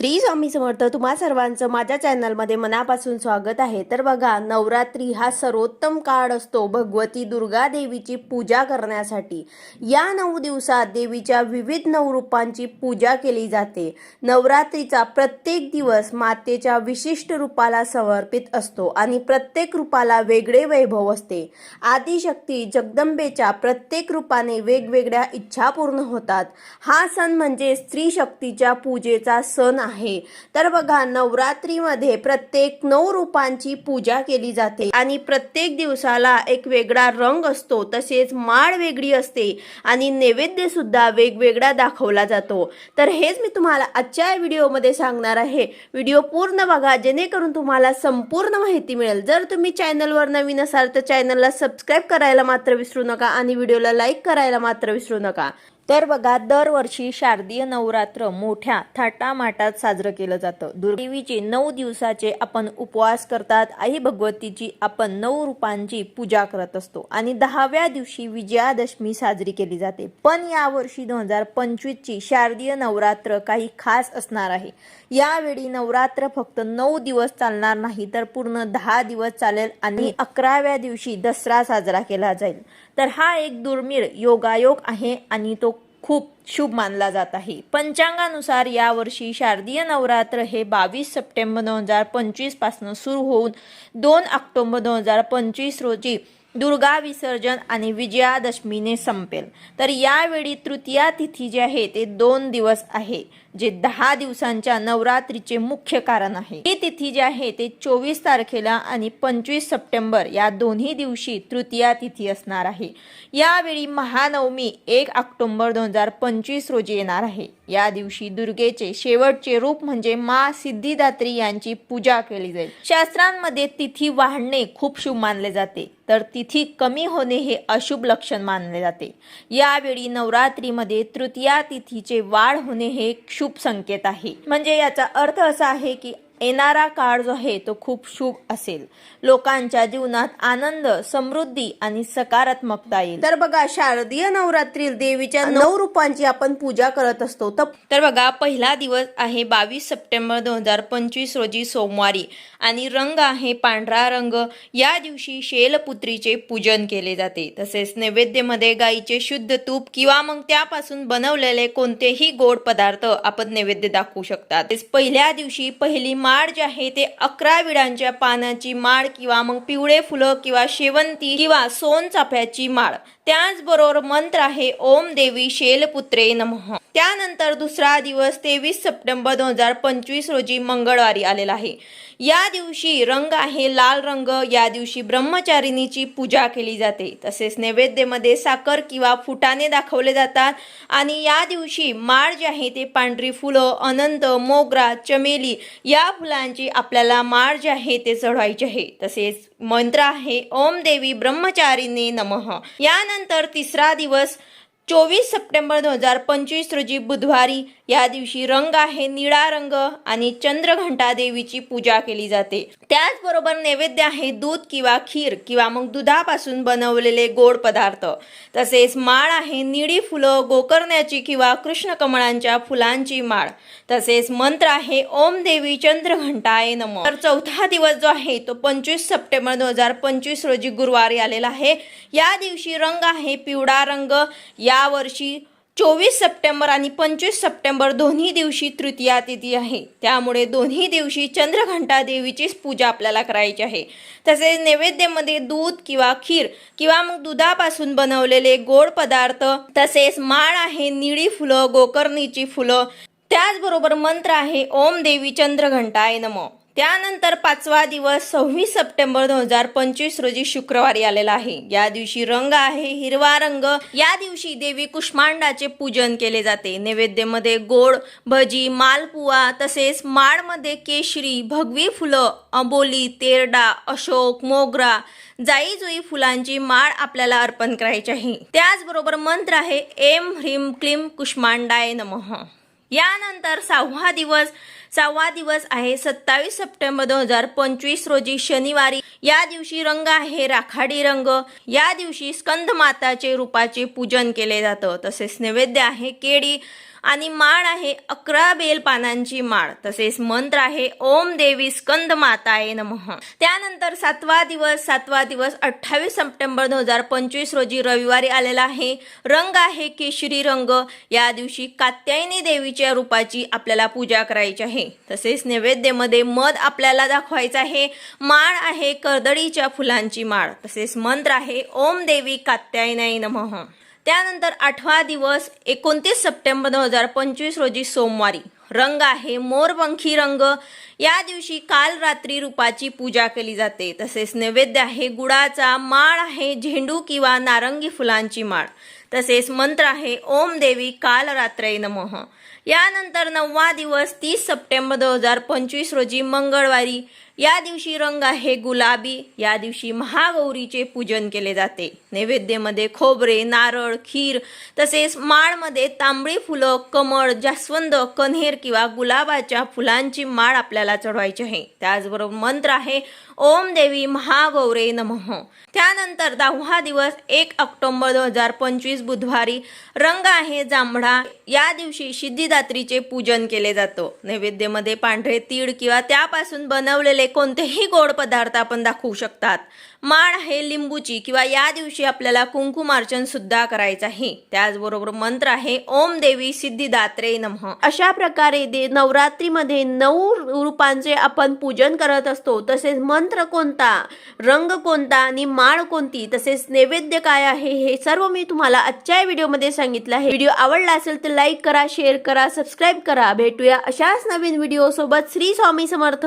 श्री स्वामी समर्थ तुम्हा सर्वांचं माझ्या चॅनलमध्ये मनापासून स्वागत आहे. तर बघा नवरात्री हा सर्वोत्तम काळ असतो भगवती दुर्गा देवीची पूजा करण्यासाठी. या नऊ दिवसात देवीच्या विविध नऊ रूपांची पूजा केली जाते. नवरात्रीचा प्रत्येक दिवस मातेच्या विशिष्ट रूपाला समर्पित असतो आणि प्रत्येक रूपाला वेगळे वैभव असते. आदिशक्ती जगदंबेच्या प्रत्येक रूपाने वेगवेगळ्या इच्छा पूर्ण होतात. हा सण म्हणजे स्त्री शक्तीच्या पूजेचा सण आहे. तर बघा नवरात्रीमध्ये प्रत्येक नऊ रूपांची पूजा केली जाते आणि प्रत्येक दिवसाला एक वेगळा रंग असतो तसेच माळ वेगळी असते आणि नैवेद्य सुद्धा वेगवेगळा दाखवला जातो. तर हेच मी तुम्हाला आजच्या व्हिडिओमध्ये सांगणार आहे. व्हिडिओ पूर्ण बघा जेणेकरून तुम्हाला संपूर्ण माहिती मिळेल. जर तुम्ही चॅनलवर नवीन असाल तर चॅनलला सबस्क्राईब करायला मात्र विसरू नका आणि व्हिडिओला लाईक करायला मात्र विसरू नका. तर बघा दरवर्षी शारदीय नवरात्र मोठ्या थाटामाटात साजरं केलं जातं. दुर्देवीचे नऊ दिवसाचे आपण उपवास करतात. आई भगवतीची आपण नऊ रूपांची पूजा करत असतो. आणि दहाव्या दिवशी विजयादशमी साजरी केली जाते. पण यावर्षी दोन हजार पंचवीसची शारदीय नवरात्र काही खास असणार आहे. यावेळी नवरात्र फक्त नऊ दिवस चालणार नाही तर पूर्ण दहा दिवस चालेल आणि अकराव्या दिवशी दसरा साजरा केला जाईल. तर हा एक दुर्मिळ योगायोग आहे आणि तो खूप शुभ मानला जात आहे. पंचांगानुसार यावर्षी शारदीय नवरात्र हे बावीस सप्टेंबर दोन हजार पंचवीसपासून सुरू होऊन दोन ऑक्टोंबर दोन हजार पंचवीस रोजी दुर्गा विसर्जन आणि विजयादशमीने संपेल. तर यावेळी तृतीया तिथी जी आहे ते दोन दिवस आहे जे दहा दिवसांच्या नवरात्रीचे मुख्य कारण आहे. ही तिथी जी आहे ते चोवीस तारखेला आणि पंचवीस सप्टेंबर या दोन्ही दिवशी तृतीया तिथी असणार आहे. यावेळी महानवमी एक ऑक्टोबर दोन हजार पंचवीस रोजी येणार आहे. या दिवशी दुर्गेचे शेवटचे रूप म्हणजे मा सिद्धिदात्री यांची पूजा केली जाईल. शास्त्रांमध्ये तिथी वाढणे खूप शुभ मानले जाते. तर तिथी कमी होणे हे अशुभ लक्षण मानले जाते. यावेळी नवरात्रीमध्ये तृतीया तिथीचे वाढ होणे हे शुभ संकेत आहे. म्हणजे याचा अर्थ असा आहे की येणारा काळ जो आहे तो खूप शुभ असेल. लोकांच्या जीवनात आनंद समृद्धी आणि सकारात्मकता येईल. तर बघा शारदीय नवरात्रीत देवीच्या नऊ रूपांची आपण पूजा करत असतो. तर- बघा पहिला दिवस आहे बावीस सप्टेंबर दोन हजार पंचवीस रोजी सोमवारी. आणि रंग आहे पांढरा रंग. या दिवशी शेलपुत्रीचे पूजन केले जाते. तसेच नैवेद्यामध्ये गाईचे शुद्ध तूप किंवा मग त्यापासून बनवलेले कोणतेही गोड पदार्थ आपण नैवेद्य दाखवू शकतात पहिल्या दिवशी पहिली माळ जे आहे ते अकरा विडांच्या पानाची माळ किंवा मग पिवळे फुलं किंवा शेवंती किंवा सोनचाफ्याची माळ त्याचबरोबर मंत्र आहे ओम देवी शेलपुत्रे नमः. त्यानंतर दुसरा दिवस तेवीस सप्टेंबर दोन हजार पंचवीस रोजी मंगळवारी आलेला आहे. या दिवशी रंग आहे लाल रंग. या दिवशी ब्रह्मचारिणीची पूजा केली जाते. तसेच नैवेद्यामध्ये साखर किंवा फुटाने दाखवले जातात. आणि या दिवशी माळ जे आहे ते पांढरी फुलं अनंत मोगरा चमेली या फुलांची आपल्याला माळ जे आहे ते चढवायचे आहे. तसेच मंत्र आहे ओम देवी ब्रह्मचारिणी नमः. या त्यानंतर तिसरा दिवस चोवीस सप्टेंबर दोन हजार पंचवीस रोजी बुधवारी या दिवशी रंग आहे निळा रंग आणि चंद्रघंटा देवीची पूजा केली जाते. त्याचबरोबर नैवेद्य आहे दूध किंवा खीर किंवा मग दुधापासून बनवलेले गोड पदार्थ. तसेच माळ आहे निळी फुलं गोकर्ण्याची किंवा कृष्णकमळांच्या फुलांची माळ. तसेच मंत्र आहे ओम देवी चंद्रघंटाय नम. तर चौथा दिवस जो आहे तो पंचवीस सप्टेंबर दोन हजार पंचवीस रोजी गुरुवारी आलेला आहे. या दिवशी रंग आहे पिवळा रंग. या वर्षी चोवीस सप्टेंबर आणि पंचवीस सप्टेंबर दोन्ही दिवशी तृतीया तिथी आहे. त्यामुळे दोन्ही दिवशी चंद्रघंटा देवीचीच पूजा आपल्याला करायची आहे. तसेच नैवेद्यामध्ये दूध किंवा खीर किंवा मग दुधापासून बनवलेले गोड पदार्थ तसेच माळ आहे निळी फुलं गोकर्णीची फुलं. त्याचबरोबर मंत्र आहे ओम देवी चंद्रघंटाय नमो. त्यानंतर पाचवा दिवस सव्वीस सप्टेंबर दोन हजार पंचवीस रोजी शुक्रवारी आलेला आहे. या दिवशी रंग आहे हिरवा रंग. या दिवशी देवी कुष्मांडाचे पूजन केले जाते. नैवेद्यामध्ये गोड भजी मालपुआ तसेच माळमध्ये केशरी भगवी फुलं अंबोली तेरडा अशोक मोगरा जाई जुई फुलांची माळ आपल्याला अर्पण करायची आहे. त्याचबरोबर मंत्र आहे एम ह्रीम क्लीम कुष्मांडाय नमः. यानंतर सहावा दिवस सहावा दिवस आहे सत्तावीस सप्टेंबर दोन हजार पंचवीस रोजी शनिवारी. या दिवशी रंग आहे राखाडी रंग. या दिवशी स्कंद माताचे रूपाचे पूजन केले जातं. तसेच नैवेद्य आहे केळी आणि माळ आहे अकरा बेल पानांची माळ. तसेच मंत्र आहे ओम देवी स्कंद माताये नमः. त्यानंतर सातवा दिवस सातवा दिवस अठ्ठावीस सप्टेंबर दोन हजार पंचवीस रोजी रविवारी आलेला आहे. रंग आहे केशरी रंग. या दिवशी कात्यायनी देवीच्या रूपाची आपल्याला पूजा करायची आहे. तसेच नैवेद्यामध्ये मध आपल्याला दाखवायचं आहे. माळ आहे कर्दळीच्या फुलांची माळ. तसेच मंत्र आहे ओम देवी कात्यायनाई नमः. त्यानंतर आठवा दिवस एकोणतीस सप्टेंबर दोन हजार पंचवीस रोजी सोमवारी. रंग आहे मोरपंखी रंग. या दिवशी काल रात्री रूपाची पूजा केली जाते. तसेच नैवेद्य आहे गुळाचा माळ आहे झेंडू किंवा नारंगी फुलांची माळ. तसेच मंत्र आहे ओम देवी काल रात्रय नमः. यानंतर नववा दिवस तीस सप्टेंबर दोन हजार पंचवीस रोजी मंगळवारी. या दिवशी रंग आहे गुलाबी. या दिवशी महागौरीचे पूजन केले जाते. नैवेद्यामध्ये खोबरे नारळ खीर तसेच माळमध्ये तांबडी फुलं कमळ जास्वंद कन्हेर किंवा गुलाबाच्या फुलांची माळ आपल्याला चढवायची आहे. त्याचबरोबर मंत्र आहे ओम देवी महागौरे नमः. त्यानंतर दहावा दिवस एक ऑक्टोबर दोन हजार पंचवीस बुधवारी. रंग आहे जांभळा. या दिवशी रात्रीचे पूजन केले जातं. नैवेद्यामध्ये पांढरे तीळ किंवा त्यापासून बनवलेले कोणतेही गोड पदार्थ आपण दाखवू शकतात. माळ आहे लिंबूची किंवा या दिवशी आपल्याला कुंकुमार्चन सुद्धा करायचं आहे. त्याचबरोबर मंत्र आहे ओम देवी सिद्धिदात्रे नमः. अशा प्रकारे दे नवरात्रीमध्ये नऊ रूपांचे आपण पूजन करत असतो. तसेच मंत्र कोणता रंग कोणता आणि माळ कोणती तसेच नैवेद्य काय आहे हे सर्व मी तुम्हाला आजच्या व्हिडिओमध्ये सांगितलं आहे. व्हिडिओ आवडला असेल तर लाईक करा शेअर करा सबस्क्राईब करा. भेटूया अशाच नवीन व्हिडिओसोबत श्री स्वामी समर्थ.